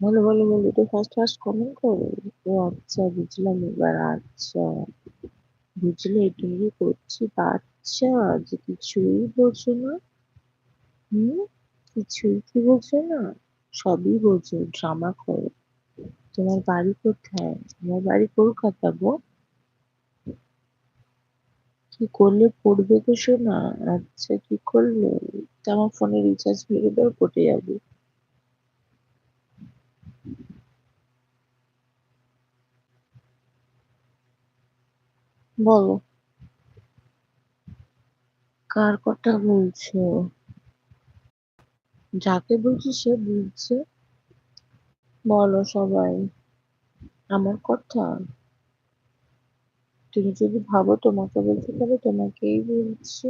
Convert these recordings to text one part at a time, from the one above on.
বলো বলো একটু ফার্স্ট ফার্স্ট কমেন্ট করো। ও আচ্ছা বুঝলাম এবার আচ্ছা। বুঝলে তুমি করছি। বাচ্চা, যে কিছুই বোঝো না, হুম? কিছুই কি বোঝো না? সবই বোঝো ড্রামা করো। তোমার বাড়ি কোথায়? আমার বাড়ি কলকাতা গো। কি করলে পড়বে গো শোনা? আচ্ছা কি করলে? তা আমার ফোনে রিচার্জ ভেঙে দাও পটে যাবে। বলো। কার কথা বলছো? যাকে বলছি সে বুঝছে বলো সবাই, আমার কথা? তুমি যদি ভাবো তোমাকে বলতে পারো, তোমাকেই বলছি।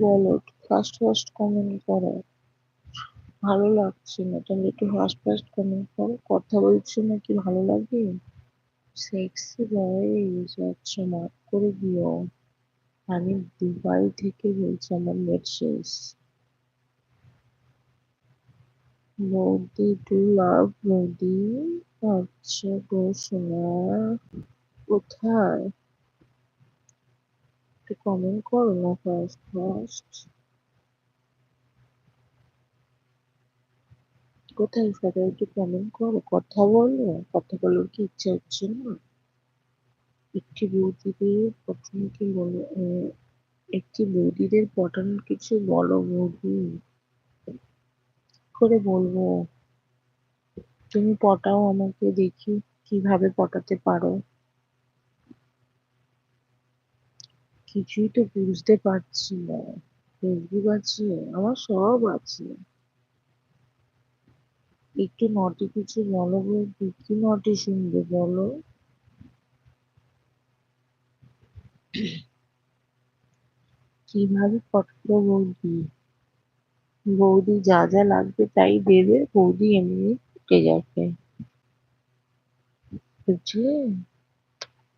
বলো ফার্স্ট ফার্স্ট কমেন্ট করো। ভালো লাগছে না। তাহলে একটু ফার্স্ট ফার্স্ট কমেন্ট করো কথা বলছো নাকি ভালো লাগে সেক্সি ভয়েস আচ্ছা মাফ করে দিও। আমি দুবাই থেকে বলছি আমার নেট শেষ টু লাভ বৌদি? আচ্ছা গো কোথায়? একটু কমেন্ট করো না ফার্স্ট ফার্স্ট কোথায় সবাই একটু কমেন্ট করো। কথা বলো, কথা বলার কি ইচ্ছা হচ্ছে না? একটি বৌদিদের প্রথম কি বলো একটি বৌদিদের পটানোর কিছু বলো বৌদি। করে বলব, তুমি পটাও আমাকে, দেখি কীভাবে পটাতে পারো। কিছুই তো বুঝতে পারছি না। ফেসবুক আছে, আমার সব আছে। একটু নটি কিছু বলো বৌদি কি নটি শুনবে বলো? কীভাবে পটাবো বৌদি বৌদি যা যা লাগবে তাই দেবে, বৌদি এমনি ফুটে যাবে। বুঝলে?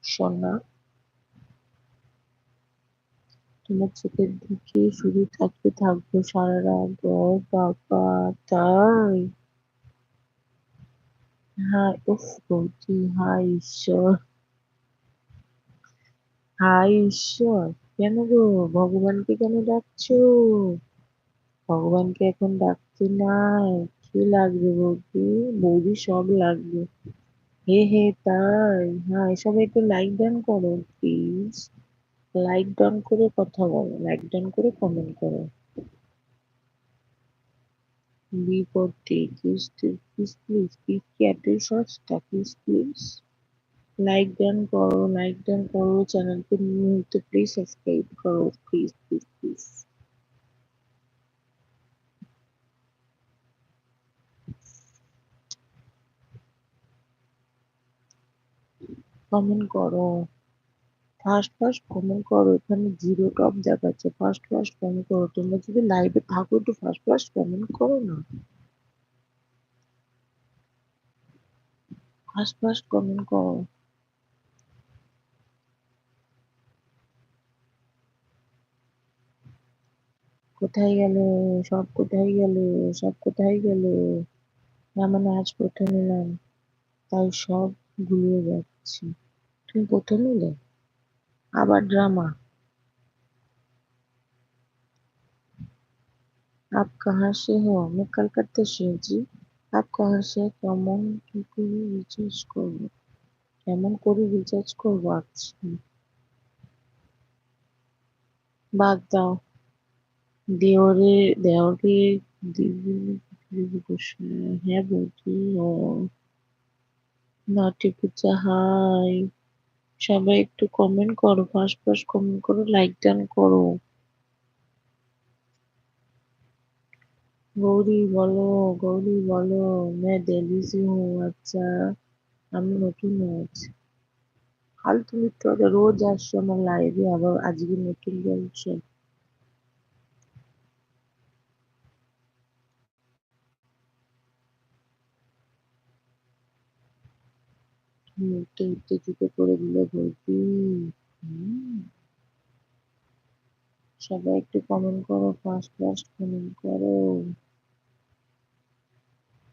সোনা, তোমার চোখের দিকে শুধু থাকতে থাকব সারা রাত। বাবা, তাই। হায় উফ বৌদি হায় ঈশ্বর হায় ঈশ্বর কেন গো? ভগবানকে কেন ডাকছো? ভগবানকে এখন ডাকতে নাই। কি লাগবে বৌদি? বৌদি সব লাগবে। হে হে, তাই। হ্যাঁ সবাই একটু লাইক ডান করো প্লিজ লাইক ডান করে কথা বলো লাইক ডান করে কমেন্ট করো। বিপত্তি প্লিজ প্লিজ প্লিজ প্লিজ কি এতই সস্তা প্লিজ প্লিজ লাইক ডান করো লাইক ডান করো চ্যানেলকে নিউ হতে প্লিজ সাবস্ক্রাইব করো প্লিজ প্লিজ প্লিজ কমেন্ট করো ফার্স্ট ফার্স্ট কমেন্ট করো, এখানে জিরো টপ দেখাচ্ছে। ফার্স্ট ফার্স্ট কমেন্ট করো, তোমরা যদি লাইভে থাকো একটু ফার্স্ট ফার্স্ট কমেন্ট করো না। ফার্স্ট ফার্স্ট কমেন্ট করো। কোথায় গেল? সব কোথায় গেল? সব কোথায় গেল? মানে আজ প্রথম এলাম তাই সব গুলিয়ে যাচ্ছি। তুমি প্রথম এলে আবার ড্রামা आप कहाँ से हो मैं कलकत्ता से हूँ जी आप कहाँ से কেমন কি করে রিচার্জ করবো কেমন করে রিচার্জ করবো আচ্ছা বাদ দাও দেওরে দেওরে দিদি দিদি বসে হ্যাঁ বৌদি ও নটি পূজা হাই সবাই একটু কমেন্ট করো ফাঁস ফাঁস কমেন্ট করো লাইক ডান করো। গৌরী বলো গৌরী বলো মে দিল্লি হুম আচ্ছা আমি নতুন আছি। কাল তুমি তো রোজ আসছো আমার লাইভে আবার আজকে নতুন বলছো। মুখটা উত্তেজিত করে দিলে বৌদি সবাই একটু কমেন্ট করো ফার্স্ট ফার্স্ট কমেন্ট করো।